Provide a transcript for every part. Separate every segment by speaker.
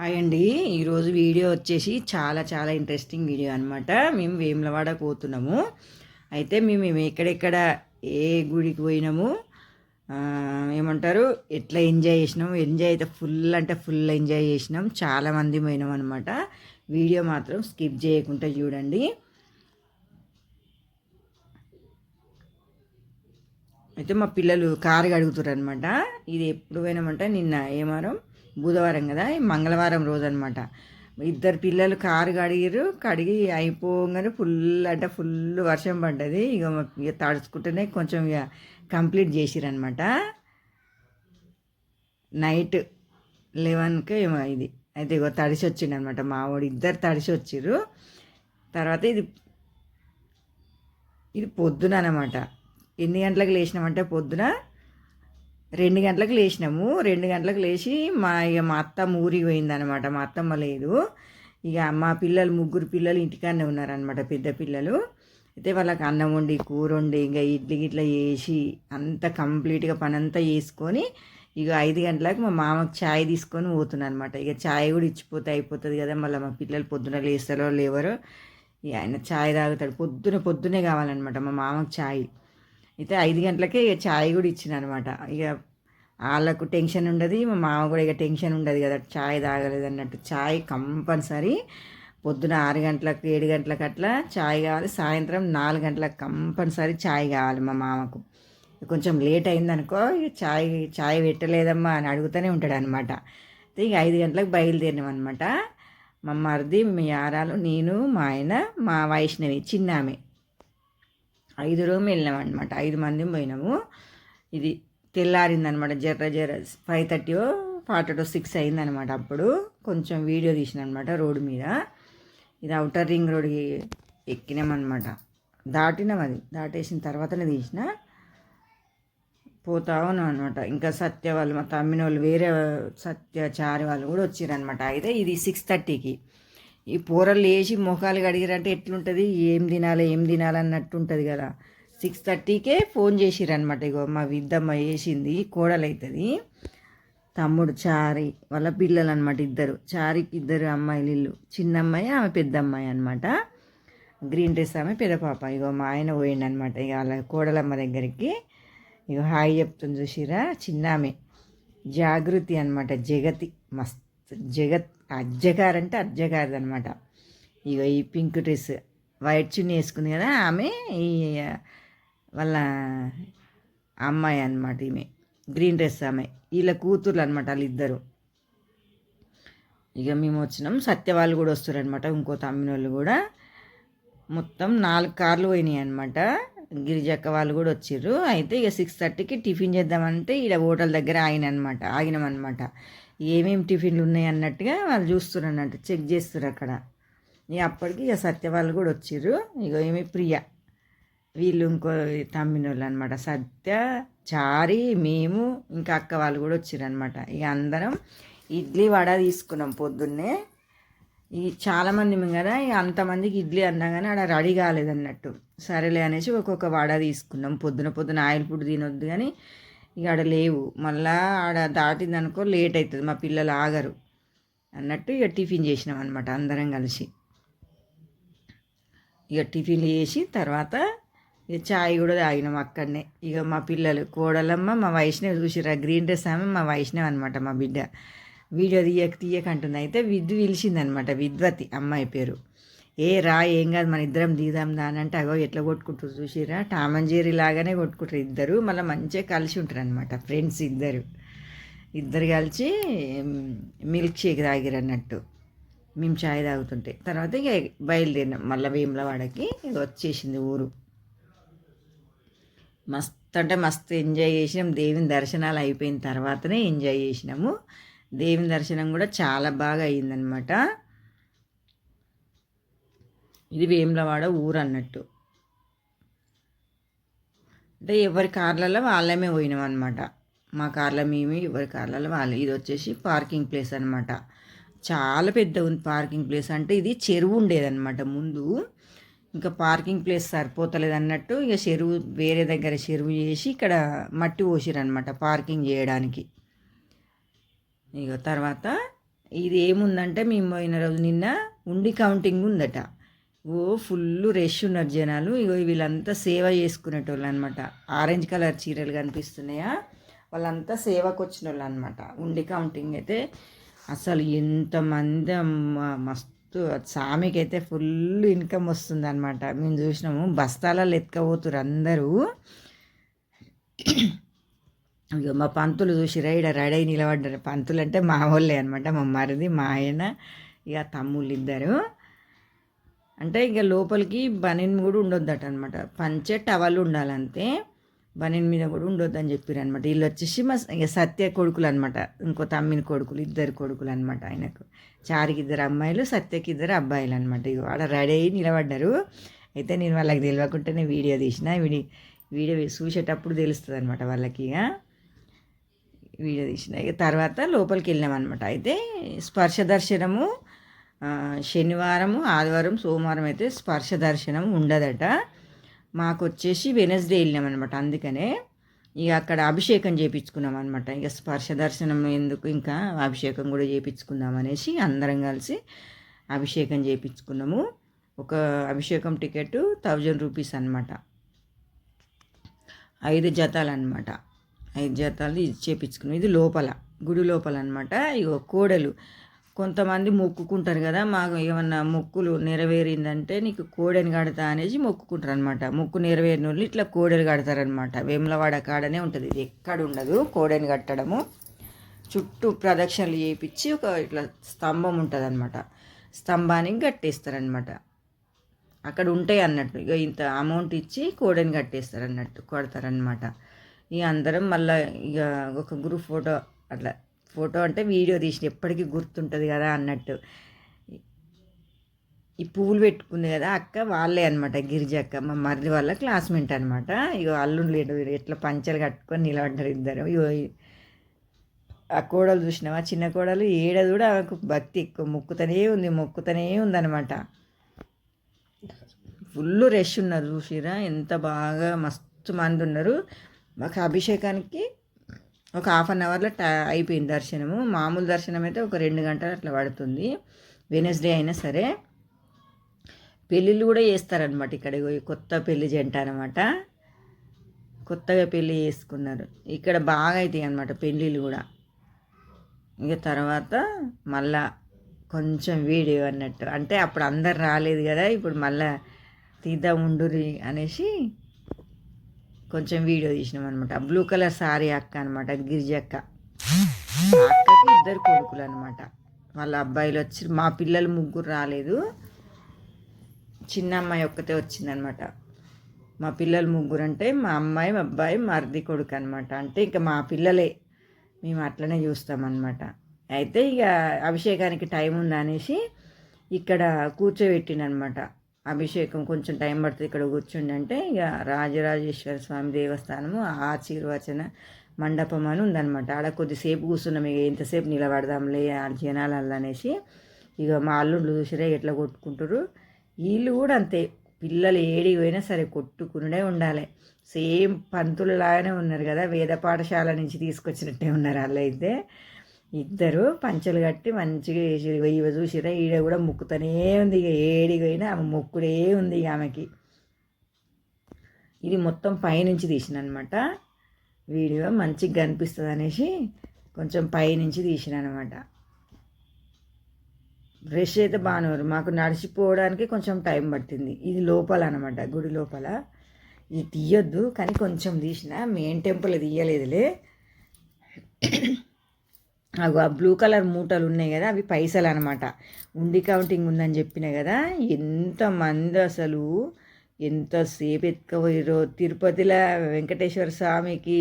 Speaker 1: Hi అండి. ఈరోజు video వచ్చేసి చాలా చాలా ఇంట్రెస్టింగ్ వీడియో అనమాట మేము వేములవాడ పోతున్నాము. అయితే మేము ఎక్కడెక్కడ ఏ గుడికి పోయినాము? ఏమంటారు? ఎట్లా ఎంజాయ్ చేసినాము? ఎంజాయ్ అయితే ఫుల్ అంటే ఫుల్ ఎంజాయ్ చేసినాం. చాలామంది పోయినాం అనమాట వీడియో మాత్రం స్కిప్ చేయకుండా చూడండి. అయితే మా పిల్లలు కారు కడుగుతారు అనమాట ఇది ఎప్పుడు పోయినామంటే నిన్న ఏమారం? బుధవారం కదా? మంగళవారం రోజు అనమాట ఇద్దరు పిల్లలు కారు కడిగిరు కడిగి అయిపోగానే ఫుల్ అంటే ఫుల్ వర్షం పడ్డది. ఇక ఇక తడుచుకుంటేనే కొంచెం ఇక కంప్లీట్ చేసిరనమాట నైట్ లెవెన్కి ఏమో ఇది. అయితే ఇగో తడిసి వచ్చిండు అనమాట మా వాడు. ఇద్దరు తడిసి వచ్చిర్రు తర్వాత ఇది ఇది పొద్దున అనమాట ఎన్ని గంటలకు లేచినామంటే పొద్దున రెండు గంటలకు లేచినాము. రెండు గంటలకు లేచి మా ఇక మా అత్త ఊరికి పోయిందనమాట మా అత్తమ్మ లేదు. ఇక మా పిల్లలు ముగ్గురు పిల్లలు ఇంటికాడనే ఉన్నారనమాట పెద్ద పిల్లలు. అయితే వాళ్ళకి అన్నం వండి కూర వండి ఇంకా ఇడ్లీ గిట్ల వేసి అంత కంప్లీట్గా పని అంతా చేసుకొని ఇక ఐదు గంటలకు మా మామకు ఛాయ్ తీసుకొని పోతున్నాను అనమాట ఇక ఛాయ్ కూడా ఇచ్చిపోతే అయిపోతుంది కదా మళ్ళీ మా పిల్లలు పొద్దున లేస్తారో లేవరో. ఇక ఆయన ఛాయ్ తాగుతాడు. పొద్దున పొద్దునే కావాలన్నమాట మా మామకు ఛాయ్ అయితే ఐదు గంటలకే ఇక ఛాయ్ కూడా ఇచ్చిన అనమాట ఇక వాళ్ళకు టెన్షన్ ఉండదు మా మామ కూడా ఇక టెన్షన్ ఉండదు కదా ఛాయ్ తాగలేదు అన్నట్టు. ఛాయ్ కంపల్సరీ పొద్దున ఆరు గంటలకు ఏడు గంటలకు అట్లా ఛాయ్ కావాలి సాయంత్రం నాలుగు గంటలకు కంపల్సరీ ఛాయ్ కావాలి మా మామకు. కొంచెం లేట్ అయిందనుకో ఇక ఛాయ్ ఛాయ్ పెట్టలేదమ్మా అని అడుగుతూనే ఉంటాడు అనమాట ఇక ఐదు గంటలకు బయలుదేరినాం అనమాట మా మరిది మీ ఆరాలు నేను మా ఆయన మా వైష్ణవి చిన్న ఆమె ఐదు రూమ్ వెళ్ళినాం అనమాట ఐదు మంది పోయినాము. ఇది తెల్లారిందనమాట జర్ర జర్ర. ఫైవ్ థర్టీ ఫార్టీ సిక్స్ అయిందనమాట అప్పుడు. కొంచెం వీడియో తీసిన అనమాట రోడ్డు మీద. ఇది అవుటర్ రింగ్ రోడ్కి ఎక్కినామన్నమాట దాటినాం అది. దాటేసిన తర్వాతనే తీసిన. పోతా ఉన్నాం అనమాట ఇంకా సత్య వాళ్ళు మా తమ్మిన వాళ్ళు వేరే సత్యచారి వాళ్ళు కూడా వచ్చారనమాట. అయితే ఇది సిక్స్ థర్టీకి. ఈ పూరలు వేసి మొఖాలు కడిగిరంటే ఎట్లుంటుంది? ఏం తినాలి ఏం తినాలి అన్నట్టు ఉంటుంది కదా. సిక్స్ థర్టీకే ఫోన్ చేసిరనమాట ఇగో మా విద్దమ్మ వేసింది కోడలు అవుతుంది తమ్ముడు చారి వాళ్ళ పిల్లలు అనమాట ఇద్దరు. చారికి ఇద్దరు అమ్మాయిలు ఇల్లు. చిన్న అమ్మాయి ఆమె పెద్ద అమ్మాయి అనమాట గ్రీన్ డ్రెస్ ఆమె పెద్ద పాప. ఇగో మా ఆయన పోయిండు అనమాట ఇక వాళ్ళ కోడలమ్మ దగ్గరికి. ఇక హాయ్ చెప్తుంది చూసిరా? చిన్న ఆమె జాగృతి అనమాట జగతి. మస్త్ జగత్ అజ్జగారు అంటే అజ్జగారిది అనమాట ఇక ఈ పింక్ డ్రెస్ వైట్ చున్నీ వేసుకుంది కదా ఆమె. ఈ వాళ్ళ అమ్మాయి అనమాట ఈమె. గ్రీన్ డ్రెస్ ఆమె. వీళ్ళ కూతుర్లు అనమాట వాళ్ళిద్దరు. ఇక మేము వచ్చినాం. సత్య వాళ్ళు కూడా వస్తారనమాట ఇంకో తమ్మిన వాళ్ళు కూడా. మొత్తం నాలుగు కార్లు పోయినాయి అనమాట గిరిజక్క వాళ్ళు కూడా వచ్చిర్రు. అయితే ఇక సిక్స్ థర్టీకి టిఫిన్ చేద్దామంటే ఈడ హోటల్ దగ్గర ఆగిన అనమాట ఆగినామన్నమాట ఏమేమి టిఫిన్లు ఉన్నాయి అన్నట్టుగా వాళ్ళు చూస్తున్నారు అన్నట్టు. చెక్ చేస్తారు అక్కడ. ఇక అప్పటికి ఇక సత్య వాళ్ళు కూడా వచ్చిర్రు. ఇక ఏమి ప్రియ. వీళ్ళు ఇంకో తమ్మినోళ్ళు అనమాట సత్య చారి మేము ఇంకా అక్క వాళ్ళు కూడా వచ్చారనమాట ఇక అందరం ఇడ్లీ వడ తీసుకున్నాం పొద్దున్నే. ఈ చాలామంది కదా ఇక అంతమందికి ఇడ్లీ అన్నా కానీ ఆడ రెడీ కాలేదన్నట్టు. సరేలే అనేసి ఒక్కొక్క వడ తీసుకున్నాం. పొద్దున పొద్దున ఆయిల్ ఫుడ్ తినొద్దు కానీ ఇక ఆడ లేవు. మళ్ళా ఆడ దాటిందనుకో లేట్ అవుతుంది మా పిల్లలు ఆగరు అన్నట్టు ఇక టిఫిన్ చేసినాం అనమాట అందరం కలిసి. ఇక టిఫిన్లు చేసి తర్వాత ఇక చాయ్ కూడా తాగినాం అక్కడనే. ఇక మా పిల్లలు కోడలమ్మ మా వైష్ణవి చూసిరా గ్రీన్ డ్రెస్ ఆమె మా వైష్ణవి అనమాట మా బిడ్డ. వీడియో తీయక తీయకంటుంది. అయితే విద్దు పిలిచిందనమాట విద్వతి అమ్మాయి పేరు. ఏ రా ఏం కాదు మన ఇద్దరం దిగుదాం దానంటే అంటే అగో ఎట్లా కొట్టుకుంటారు చూసిరా టామ్ అండ్ లాగానే కొట్టుకుంటారు ఇద్దరు. మళ్ళీ మంచిగా కలిసి ఉంటారు అనమాట ఫ్రెండ్స్ ఇద్దరు. ఇద్దరు కలిసి మిల్క్ షేక్ తాగిరు అన్నట్టు. మేము చాయ్ తాగుతుంటే. తర్వాత ఇక బయలుదేరినాం. మళ్ళీ వేములవాడకి. వచ్చేసింది ఊరు. మస్తు అంటే మస్తు ఎంజాయ్ చేసినాం. దేవుని దర్శనాలు అయిపోయిన తర్వాతనే ఎంజాయ్ చేసినాము. దేవుని దర్శనం కూడా చాలా బాగా అయిందనమాట ఇది వేములవాడ ఊరు అన్నట్టు. అంటే ఎవరి కార్లలో వాళ్ళమే పోయినాం అనమాట మా కార్లో మేము ఎవరి కార్లలో వాళ్ళు. ఇది వచ్చేసి పార్కింగ్ ప్లేస్ అనమాట చాలా పెద్ద ఉంది పార్కింగ్ ప్లేస్. అంటే ఇది చెరువు ఉండేదన్నమాట ముందు. ఇంకా పార్కింగ్ ప్లేస్ సరిపోతలేదు అన్నట్టు ఇక చెరువు వేరే దగ్గర చెరువు చేసి ఇక్కడ మట్టి పోసిరనమాట పార్కింగ్ చేయడానికి. ఇక తర్వాత ఇది ఏముందంటే మేము పోయిన రోజు నిన్న ఉండి కౌంటింగ్ ఉందట. ఓ ఫుల్ రష్ ఉన్నారు జనాలు. ఇగో వీళ్ళంతా సేవ చేసుకునేటోళ్ళు అనమాట ఆరెంజ్ కలర్ చీరలు కనిపిస్తున్నాయా? వాళ్ళంతా సేవకు వచ్చిన వాళ్ళు అనమాట ఉండి కౌంటింగ్ అయితే అసలు ఎంతమంది మస్తు సామికి అయితే ఫుల్ ఇన్కమ్ వస్తుంది అనమాట మేము చూసినాము బస్తాలలో ఎత్తుకపోతురు అందరూ. ఇక మా పంతులు చూసిరా ఇక్కడ రెడీ అయి నిలబడ్డారు. పంతులు అంటే మా వాళ్ళే అనమాట మా మరిది మా ఆయన ఇక తమ్ముళ్ళు ఇద్దరు అంటే ఇక లోపలికి బనిన్ కూడా ఉండొద్దట అనమాట పంచే టవల్ ఉండాలంతే. బనీన్ మీద కూడా ఉండొద్దు అని చెప్పారు అనమాట వీళ్ళు వచ్చేసి మా ఇక సత్య కొడుకులు అనమాట ఇంకో తమ్మిని కొడుకులు ఇద్దరు కొడుకులు అనమాట ఆయనకు. చారికి ఇద్దరు అమ్మాయిలు సత్యకి ఇద్దరు అబ్బాయిలు అనమాట ఇక ఆడ రెడీ అయ్యి నిలబడ్డారు. అయితే నేను వాళ్ళకి తెలియకుండానే వీడియో తీసిన. వీడి వీడియో చూసేటప్పుడు తెలుస్తుంది అనమాట వాళ్ళకి ఇక వీడియో తీసిన. ఇక తర్వాత లోపలికి వెళ్ళామన్నమాట అయితే స్పర్శ దర్శనము శనివారము ఆదివారం సోమవారం అయితే స్పర్శ దర్శనం ఉండదట. మాకు వచ్చేసి వెనస్డే వెళ్ళినామన్నమాట. అనమాట అందుకనే ఇక అక్కడ అభిషేకం చేయించుకున్నాం అనమాట ఇక స్పర్శ దర్శనం ఎందుకు ఇంకా అభిషేకం కూడా చేయించుకుందాం అనేసి అందరం కలిసి అభిషేకం చేయించుకున్నాము ఒక అభిషేకం టికెట్ థౌజండ్ రూపీస్ అనమాట ఐదు జతాలు అనమాట ఐదు జతాలు ఇది చేపించుకున్నాం. ఇది లోపల గుడి లోపల అనమాట ఇగో కోడలు కొంతమంది మొక్కుకుంటారు కదా మాకు ఏమన్నా మొక్కులు నెరవేరిందంటే నీకు కోడెని కడతా అనేసి మొక్కుకుంటారు అనమాట మొక్కు నెరవేరిన వాళ్ళు ఇట్లా కోడెలు కడతారనమాట వేములవాడ కాడనే ఉంటుంది. ఇది ఎక్కడ ఉండదు కోడెని కట్టడము. చుట్టూ ప్రదక్షిణలు చేయించి ఒక ఇట్లా స్తంభం ఉంటుంది అనమాట స్తంభానికి కట్టేస్తారనమాట అక్కడ ఉంటాయి అన్నట్టు. ఇక ఇంత అమౌంట్ ఇచ్చి కోడని కట్టేస్తారు అన్నట్టు కొడతారనమాట ఇక అందరం మళ్ళీ ఇక ఒక గ్రూప్ ఫోటో అట్లా ఫోటో అంటే వీడియో తీసిన ఎప్పటికీ గుర్తుంటుంది కదా అన్నట్టు. ఈ పువ్వులు పెట్టుకుంది కదా అక్క వాళ్ళే అనమాట గిరిజ అక్క మా మరిది వాళ్ళ క్లాస్మేట్ అనమాట ఇగో అల్లుండ్లు ఎట్లా పంచలు కట్టుకొని నిలబడ్డారు ఇద్దరు. ఇగో ఆ కోడలు చూసినావా? చిన్న కోడలు ఏడ కూడా ఆమెకు భక్తి ఎక్కువ మొక్కుతూనే ఉంది మొక్కుతూనే ఉందనమాట ఫుల్ రష్ ఉన్నారు చూసిరా? ఎంత బాగా మస్తు మంది ఉన్నారు. మాకు అభిషేకానికి ఒక హాఫ్ అన్ అవర్లో టై అయిపోయింది దర్శనము. మామూలు దర్శనం అయితే ఒక రెండు గంటలు అట్లా పడుతుంది. వెనస్డే అయినా సరే. పెళ్ళిళ్ళు కూడా చేస్తారనమాట ఇక్కడ పోయి. కొత్త పెళ్ళి జంట అనమాట కొత్తగా పెళ్ళి చేసుకున్నారు. ఇక్కడ బాగా అవుతాయి అనమాట పెళ్ళిళ్ళు కూడా. ఇక తర్వాత మళ్ళా కొంచెం వీడియో అన్నట్టు. అంటే అప్పుడు అందరు రాలేదు కదా ఇప్పుడు మళ్ళా తీద్దాం ఉండురి అనేసి కొంచెం వీడియో తీసినాం అనమాట బ్లూ కలర్ సారీ అక్క అనమాట గిరిజ అక్క. అక్కకి ఇద్దరు కొడుకులు అనమాట వాళ్ళ అబ్బాయిలు వచ్చి మా పిల్లలు ముగ్గురు రాలేదు. చిన్న అమ్మాయి ఒక్కతే వచ్చిందనమాట మా పిల్లలు ముగ్గురు అంటే మా అమ్మాయి మా అబ్బాయి మరిది కొడుకు అనమాట అంటే ఇంకా మా పిల్లలే. మేము అట్లనే చూస్తామన్నమాట అయితే ఇక అభిషేకానికి టైం ఉంది అనేసి ఇక్కడ కూర్చోబెట్టినమాట అభిషేకం కొంచెం టైం పడుతుంది ఇక్కడ కూర్చుండి అంటే ఇక రాజరాజేశ్వర స్వామి దేవస్థానము ఆశీర్వచన మండపం అని ఉందన్నమాట. ఆడ కొద్దిసేపు కూర్చున్నాం ఇక ఎంతసేపు నిలబడదాంలే జనాలు అనేసి ఇక మా అల్లుళ్ళు చూసిరే ఎట్లా కొట్టుకుంటారు వీళ్ళు కూడా అంతే పిల్లలు ఏడికి పోయినా సరే కొట్టుకునే ఉండాలి. సేమ్ పంతులలాగానే ఉన్నారు కదా వేద పాఠశాల నుంచి తీసుకొచ్చినట్టే ఉన్నారు వాళ్ళు అయితే. ఇద్దరు పంచలు కట్టి మంచిగా వేసి ఇవి చూసిరా ఈడ కూడా మొక్కుతూనే ఉంది. ఇక ఏడిపోయినా ఆమె మొక్కుడే ఉంది ఇక ఆమెకి. ఇది మొత్తం పైనుంచి తీసిన అనమాట వీడియో మంచిగా కనిపిస్తుంది అనేసి కొంచెం పైనుంచి తీసిన అనమాట రష్ అయితే బాగానే మాకు నడిచిపోవడానికి కొంచెం టైం పట్టింది. ఇది లోపల అనమాట గుడి లోపల. ఇది తీయొద్దు కానీ కొంచెం తీసిన మెయిన్ టెంపుల్ తీయలేదులే. అవి ఆ బ్లూ కలర్ మూటలు ఉన్నాయి కదా అవి పైసలు అనమాట ఉండి కౌంటింగ్ ఉందని చెప్పిన కదా ఎంతమంది అసలు ఎంతసేపు ఎత్తుకపోయారో తిరుపతిలో వెంకటేశ్వర స్వామికి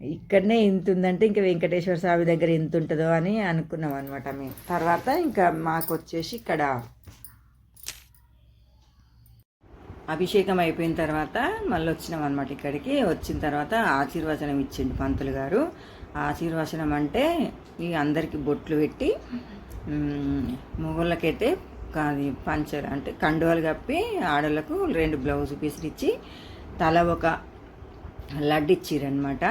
Speaker 1: ఇక్కడనే ఇంత ఉందంటే ఇంకా వెంకటేశ్వర స్వామి దగ్గర ఎంత ఉంటుందో అని అనుకున్నాం అనమాట మేము. తర్వాత ఇంకా మాకు వచ్చేసి ఇక్కడ అభిషేకం అయిపోయిన తర్వాత మళ్ళీ వచ్చినాం అనమాట ఇక్కడికి. వచ్చిన తర్వాత ఆశీర్వచనం ఇచ్చిండు పంతులు గారు. ఆశీర్వచనం అంటే ఇక అందరికి బొట్లు పెట్టి మ్, మొగోళ్ళకైతే పంచర్ అంటే కండువాలు కప్పి ఆడలకు రెండు బ్లౌజ్ పీసులు ఇచ్చి తల ఒక లడ్డు ఇచ్చిరనమాట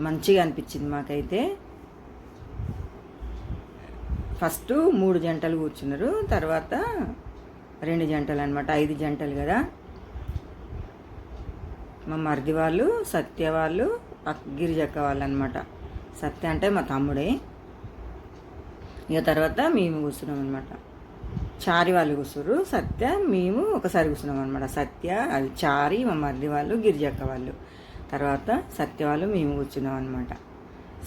Speaker 1: మంచిగా అనిపించింది మాకైతే. ఫస్ట్ మూడు జంటలు కూర్చున్నారు తర్వాత రెండు జంటలు అనమాట ఐదు జంటలు కదా. మా మరిది వాళ్ళు సత్య వాళ్ళు అక్- గిరిజక్క వాళ్ళు అనమాట సత్య అంటే మా తమ్ముడే. ఇక తర్వాత మేము కూర్చున్నాం అనమాట చారి వాళ్ళు కూర్చున్నారు సత్య మేము ఒకసారి కూర్చున్నాం అనమాట సత్య అది చారి మా మరిది వాళ్ళు గిరిజక్క వాళ్ళు. తర్వాత సత్య వాళ్ళు మేము కూర్చున్నాం అనమాట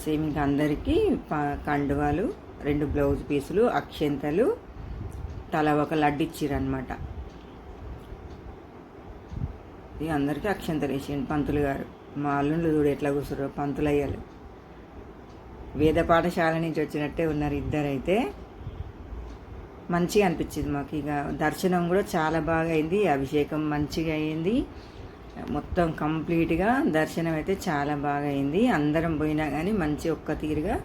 Speaker 1: సేమ్ ఇంకా అందరికీ ప- కండువాలు రెండు బ్లౌజ్ పీసులు అక్షంతలు తల ఒక లడ్డు ఇచ్చిరనమాట ఇక అందరికీ అక్షంతలు వేసిండు పంతులు గారు. మా అల్లుండ్లు చూడు ఎట్లా కూర్చున్నారు పంతులు అయ్యాలి వేద పాఠశాల నుంచి వచ్చినట్టే ఉన్నారు ఇద్దరైతే. మంచిగా అనిపించింది మాకు. ఇక దర్శనం కూడా చాలా బాగా అయింది. అభిషేకం మంచిగా అయింది. మొత్తం కంప్లీట్గా దర్శనం అయితే చాలా బాగా అయింది. అందరం పోయినా కానీ మంచి ఒక్క తీరుగా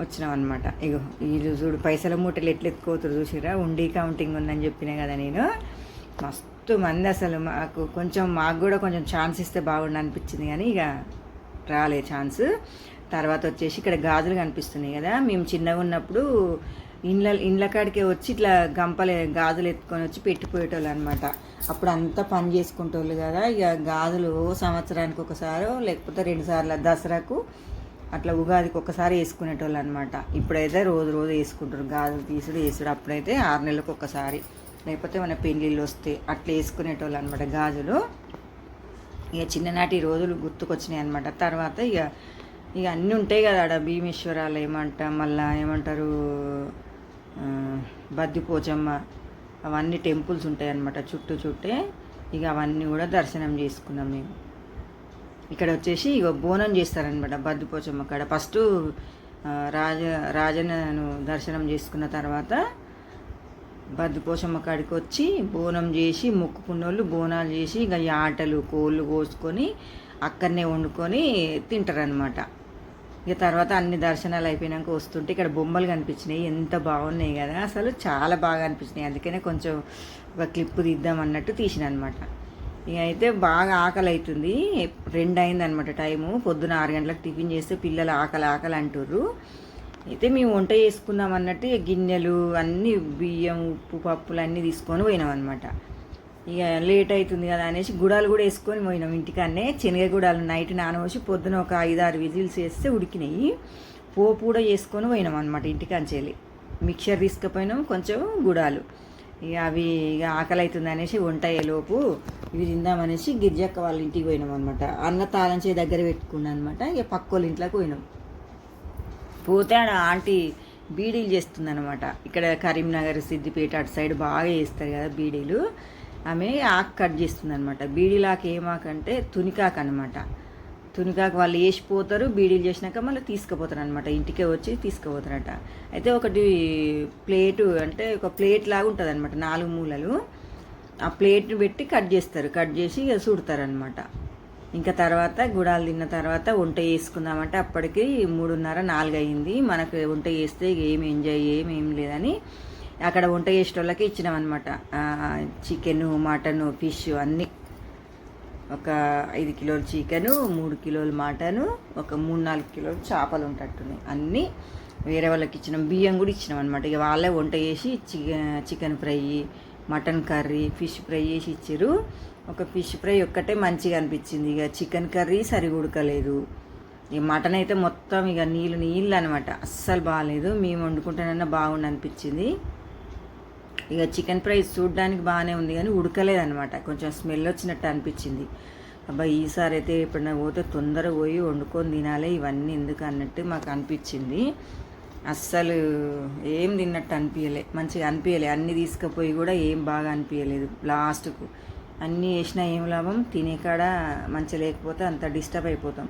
Speaker 1: వచ్చినాం అనమాట ఇగో ఈ చూడు పైసల మూటలు ఎట్లు ఎత్తుకోతురు చూసిరా ఉండి కౌంటింగ్ ఉందని చెప్పినా కదా నేను. మస్తు మంది అసలు మాకు కొంచెం మాకు కూడా కొంచెం ఛాన్స్ ఇస్తే బాగుండు అనిపించింది కానీ ఇక రాలే ఛాన్స్. తర్వాత వచ్చేసి ఇక్కడ గాజులు కనిపిస్తున్నాయి కదా. మేము చిన్నగా ఉన్నప్పుడు ఇండ్ల ఇండ్ల కాడికే వచ్చి ఇట్లా గంపలే గాజులు ఎత్తుకొని వచ్చి పెట్టిపోయేటోళ్ళు అనమాట అప్పుడు అంతా పని చేసుకుంటోళ్ళు కదా. ఇక గాజులు సంవత్సరానికి ఒకసారో లేకపోతే రెండు సార్లు దసరాకు అట్లా ఉగాదికి ఒకసారి వేసుకునేటోళ్ళు అనమాట ఇప్పుడైతే రోజు రోజు వేసుకుంటారు. గాజులు తీసుడు వేసుడు. అప్పుడైతే ఆరు నెలలకు ఒకసారి. లేకపోతే మన పెళ్ళిళ్ళు వస్తే అట్లా వేసుకునేటోళ్ళు అనమాట గాజులు. ఇక చిన్ననాటి రోజులు గుర్తుకొచ్చినాయి అనమాట తర్వాత ఇక ఇక అన్నీ ఉంటాయి కదా ఆడ భీమేశ్వరాలు ఏమంట మళ్ళా ఏమంటారు బద్దిపోచమ్మ అవన్నీ టెంపుల్స్ ఉంటాయి అన్నమాట. చుట్టూ చుట్టే ఇక అవన్నీ కూడా దర్శనం చేసుకున్నాం మేము. ఇక్కడ వచ్చేసి ఇక బోనం చేస్తారనమాట బద్దిపోచమ్మ కాడ. ఫస్ట్ రాజ రాజను దర్శనం చేసుకున్న తర్వాత బద్దిపోచమ్మ కాడికి వచ్చి బోనం చేసి మొక్కుకున్న వాళ్ళు బోనాలు చేసి ఇక ఆటలు కోళ్ళు కోసుకొని అక్కడనే వండుకొని తింటారనమాట ఇక తర్వాత అన్ని దర్శనాలు అయిపోయినాక వస్తుంటే ఇక్కడ బొమ్మలు కనిపించినాయి. ఎంత బాగున్నాయి కదా. అసలు చాలా బాగా అనిపించినాయి. అందుకనే కొంచెం ఒక క్లిప్ తీద్దాం అన్నట్టు తీసిన అనమాట ఇక అయితే బాగా ఆకలి అవుతుంది రెండు అయింది అనమాట టైము. పొద్దున ఆరు గంటలకు టిఫిన్ చేస్తే పిల్లలు ఆకలి ఆకలి అంటుర్రు. అయితే మేము వంట చేసుకుందాం అన్నట్టు గిన్నెలు అన్నీ బియ్యం ఉప్పు పప్పులు అన్నీ తీసుకొని పోయినాం అనమాట ఇక లేట్ అవుతుంది కదా అనేసి గుడాలు కూడా వేసుకొని పోయినాం ఇంటికాన్నే. శనగ గుడాలు నైట్ నానబోసి పొద్దున ఒక ఐదు ఆరు విజిల్స్ వేస్తే ఉడికినాయి. పోపు కూడా చేసుకొని పోయినాం అనమాట ఇంటికాంచెల్లి మిక్చర్ తీసుకుపోయినాం కొంచెం గుడాలు. ఇక అవి ఇక ఆకలి అవుతుంది అనేసి వంట అయ్యేలోపు ఇవి తిందామనేసి గిరిజక్క వాళ్ళ ఇంటికి పోయినాం అనమాట అన్న తాళం చేయి దగ్గర పెట్టుకున్నాం అనమాట ఇక పక్క వాళ్ళ ఇంట్లోకి పోయినాం. పోతే ఆడ ఆంటీ బీడీలు చేస్తుంది అనమాట ఇక్కడ కరీంనగర్ సిద్దిపేట అటు సైడ్ బాగా చేస్తారు కదా బీడీలు. ఆమె ఆకు కట్ చేస్తుంది అనమాట బీడీలాకు ఏమాకంటే తునికాకు అనమాట తునికాకు వాళ్ళు వేసిపోతారు బీడీలు చేసినాక మళ్ళీ తీసుకుపోతారు అనమాట ఇంటికే వచ్చి తీసుకుపోతారట. అయితే ఒకటి ప్లేటు అంటే ఒక ప్లేట్ లాగా ఉంటుంది అనమాట నాలుగు మూలలు. ఆ ప్లేట్ని పెట్టి కట్ చేస్తారు. కట్ చేసి ఇక చూడతారనమాట ఇంకా తర్వాత గుడాలు తిన్న తర్వాత వంట చేసుకుందామంటే అప్పటికి మూడున్నర నాలుగు అయింది మనకు వంట చేస్తే ఏమి ఏం ఎంజాయ్ ఏం ఏం లేదని అక్కడ వంట చేసేటోళ్ళకి ఇచ్చినామన్నమాట. చికెను మటను ఫిష్ అన్నీ. ఒక ఐదు కిలోలు చికెను మూడు కిలోలు మటను ఒక మూడు నాలుగు కిలోలు చేపలు ఉంటట్టున్నాయి. అన్నీ వేరే వాళ్ళకి ఇచ్చినాం. బియ్యం కూడా ఇచ్చినాం అనమాట ఇక వాళ్ళే వంట చేసి chicken chicken fry mutton curry fish fry చేసి ఇచ్చారు ఒక ఫిష్ ఫ్రై ఒక్కటే మంచిగా అనిపించింది. ఇక చికెన్ కర్రీ సరిగా ఉడకలేదు ఇక మటన్ అయితే మొత్తం ఇక నీళ్ళు నీళ్ళు అనమాట అస్సలు బాగాలేదు మేము వండుకుంటేనన్నా బాగుండి అనిపించింది. ఇక చికెన్ ఫ్రై చూడడానికి బాగానే ఉంది కానీ ఉడకలేదనమాట కొంచెం స్మెల్ వచ్చినట్టు అనిపించింది. అబ్బా ఈసారి అయితే ఎప్పుడైనా పోతే తొందరగా పోయి వండుకొని తినాలి ఇవన్నీ ఎందుకు అన్నట్టు మాకు అనిపించింది. అస్సలు ఏం తిన్నట్టు అనిపించలే మంచిగా అనిపించలే అన్నీ తీసుకుపోయి కూడా ఏం బాగా అనిపించలేదు లాస్ట్కు. అన్నీ వేసినా ఏం లాభం? తినే కాడ మంచిగా లేకపోతే అంత డిస్టర్బ్ అయిపోతాం.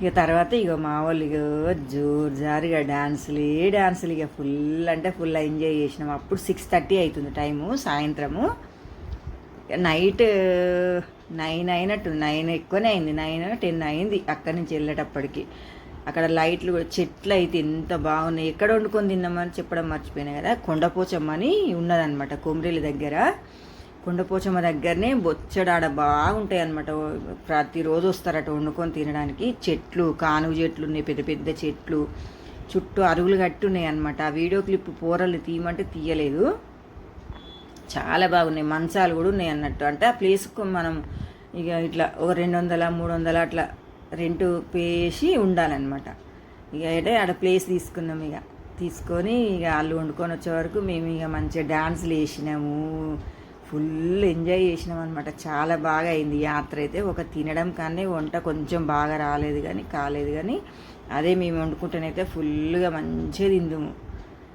Speaker 1: ఇక తర్వాత ఇక మా వాళ్ళు ఇక జోరు జారుగా డాన్సులే డాన్సులు ఇక ఫుల్ అంటే ఫుల్ ఎంజాయ్ చేసినాం. అప్పుడు సిక్స్ థర్టీ అవుతుంది టైము సాయంత్రము. నైట్ నైన్ అయినట్టు నైన్ ఎక్కువనే అయింది. నైన్ టెన్ అయింది అక్కడి నుంచి వెళ్ళేటప్పటికి. అక్కడ లైట్లు కూడా చెట్లు అయితే ఎంత బాగున్నాయి. ఎక్కడ వండుకొని తిన్నామని చెప్పడం మర్చిపోయినా కదా కొండపోచమ్మని ఉన్నదనమాట కొమ్రేలి దగ్గర. కొండపోచమ్మ దగ్గరనే బొచ్చడాడ బాగుంటాయి అనమాట ప్రతిరోజు వస్తారట వండుకొని తినడానికి. చెట్లు కానుగ చెట్లు ఉన్నాయి పెద్ద పెద్ద చెట్లు. చుట్టూ అరుగులు కట్టి ఉన్నాయి అనమాట ఆ వీడియో క్లిప్ పోరలు తీయమంటే తీయలేదు. చాలా బాగున్నాయి. మంచాలు కూడా ఉన్నాయి అన్నట్టు. అంటే ఆ ప్లేస్కు మనం ఇక ఇట్లా ఒక రెండు వందల మూడు వందల అట్లా రెంట్ పేసి ఉండాలన్నమాట. ఇక అంటే ఆడ ప్లేస్ తీసుకున్నాం ఇక. తీసుకొని ఇక వాళ్ళు వండుకొని వచ్చే వరకు మేము ఇక మంచిగా డ్యాన్సులు వేసినాము ఫుల్ ఎంజాయ్ చేసినాం అనమాట చాలా బాగా అయింది యాత్ర అయితే. ఒక తినడం కానీ వంట కొంచెం బాగా రాలేదు కానీ కాలేదు కానీ అదే మేము వండుకుంటేనైతే ఫుల్గా మంచిగా తిందుము.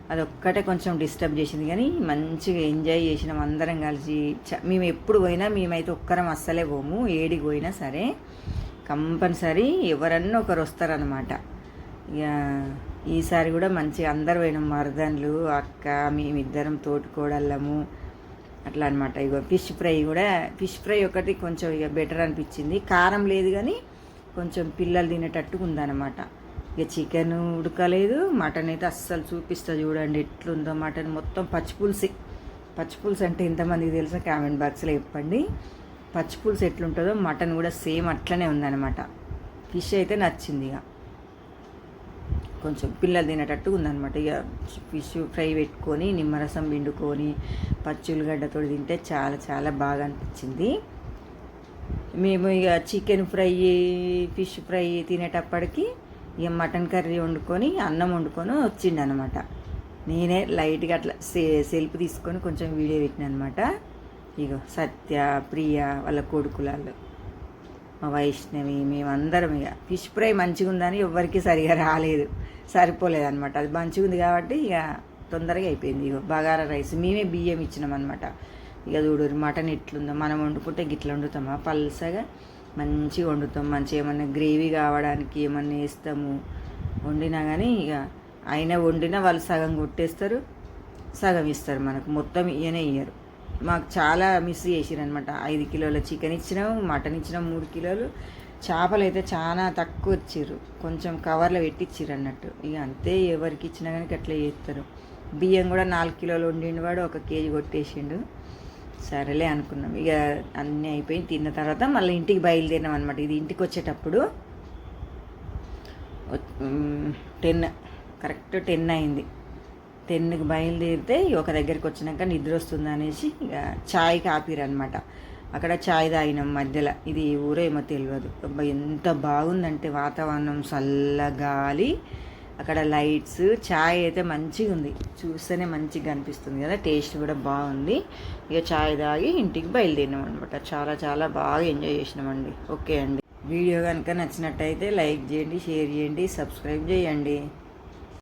Speaker 1: అదొక్కటే కొంచెం డిస్టర్బ్ చేసింది కానీ మంచిగా ఎంజాయ్ చేసినాం అందరం కలిసి. చ- మేము ఎప్పుడు పోయినా మేమైతే ఒక్కరం అస్సలే పోము. ఏడికి పోయినా సరే కంపల్సరీ ఎవరన్నా ఒకరు వస్తారనమాట ఇక ఈసారి కూడా మంచిగా అందరు పోయినాం. మరదన్లు అక్క మేమిద్దరం తోటికోడళ్ళము. అట్లా అనమాట ఇగో ఫిష్ ఫ్రై కూడా ఫిష్ ఫ్రై ఒకటి కొంచెం ఇక బెటర్ అనిపించింది. కారం లేదు కానీ కొంచెం పిల్లలు తినేటట్టుగా ఉందన్నమాట. ఇక చికెన్ ఉడకలేదు మటన్ అయితే అస్సలు చూపిస్తా చూడండి ఎట్లుందో మటన్ మొత్తం పచ్చిపులుసి పచ్చిపులుసు అంటే ఎంతమందికి తెలుసా? కామెంట్ బాక్స్లో చెప్పండి. పచ్చిపులుసు ఎట్లుంటుందో మటన్ కూడా సేమ్ అట్లనే ఉందన్నమాట. ఫిష్ అయితే నచ్చింది ఇక కొంచెం పిల్లలు తినేటట్టు ఉందన్నమాట. ఇక ఫిష్ ఫ్రై పెట్టుకొని నిమ్మరసం పిండుకొని పచ్చి ఉల్లిగడ్డతో తింటే చాలా చాలా బాగా అనిపించింది. మేము ఇక చికెన్ ఫ్రై ఫిష్ ఫ్రై తినేటప్పటికి ఇక మటన్ కర్రీ వండుకొని అన్నం వండుకొని వచ్చిండు అనమాట నేనే లైట్గా అట్లా సె సెల్ఫ్ తీసుకొని కొంచెం వీడియో పెట్టిన అనమాట ఇగో సత్య ప్రియ వాళ్ళ కొడుకులాళ్ళు. మా వైష్ణవి మేమందరం ఇక. ఫిష్ ఫ్రై మంచిగా ఉందని ఎవ్వరికి సరిగా రాలేదు. సరిపోలేదు అనమాట అది మంచిగా ఉంది కాబట్టి ఇక తొందరగా అయిపోయింది. ఇక బగారా రైస్. మేమే బియ్యం ఇచ్చినాం అనమాట ఇక చూడు మటన్ ఎట్లుందో. మనం వండుకుంటే గిట్ల వండుతామా పల్సగా మంచిగా వండుతాం. మంచిగా ఏమన్నా గ్రేవీ కావడానికి ఏమన్నా వేస్తాము. వండినా కానీ ఇక అయినా వండినా వాళ్ళు సగం కొట్టేస్తారు. సగం ఇస్తారు మనకు. మొత్తం ఇయనే ఇయ్యరు. మాకు చాలా మిస్ చేసిరనమాట ఐదు కిలోల చికెన్ ఇచ్చినాం మటన్ ఇచ్చినాం మూడు కిలోలు. చేపలు అయితే చాలా తక్కువ ఇచ్చిర్రు. కొంచెం కవర్లో పెట్టిచ్చిర్రు అన్నట్టు ఇక అంతే ఎవరికి ఇచ్చినా కానీ అట్లా చేస్తారు బియ్యం కూడా నాలుగు కిలోలు వండిండు వాడు ఒక కేజీ కొట్టేసిండు. సరేలే అనుకున్నాం. ఇక అన్నీ అయిపోయి తిన్న తర్వాత మళ్ళీ ఇంటికి బయలుదేరినాం అనమాట ఇది ఇంటికి వచ్చేటప్పుడు టెన్ కరెక్ట్ టెన్ అయింది. టెన్కి బయలుదేరితే ఒక దగ్గరికి వచ్చినాక నిద్ర వస్తుంది అనేసి ఇక చాయ్ కాపిరనమాట అక్కడ చాయ్ తాగినాం మధ్యలో. ఇది ఊరో ఏమో తెలియదు ఎంత బాగుందంటే వాతావరణం చల్ల గాలి అక్కడ లైట్స్ చాయ్ అయితే మంచిగా ఉంది. చూస్తేనే మంచిగా అనిపిస్తుంది కదా టేస్ట్ కూడా బాగుంది. ఇక చాయ్ తాగి ఇంటికి బయలుదేరినాం అనమాట చాలా చాలా బాగా ఎంజాయ్ చేసినామండి. ఓకే అండి. వీడియో కనుక నచ్చినట్టయితే లైక్ చేయండి షేర్ చేయండి సబ్స్క్రైబ్ చేయండి.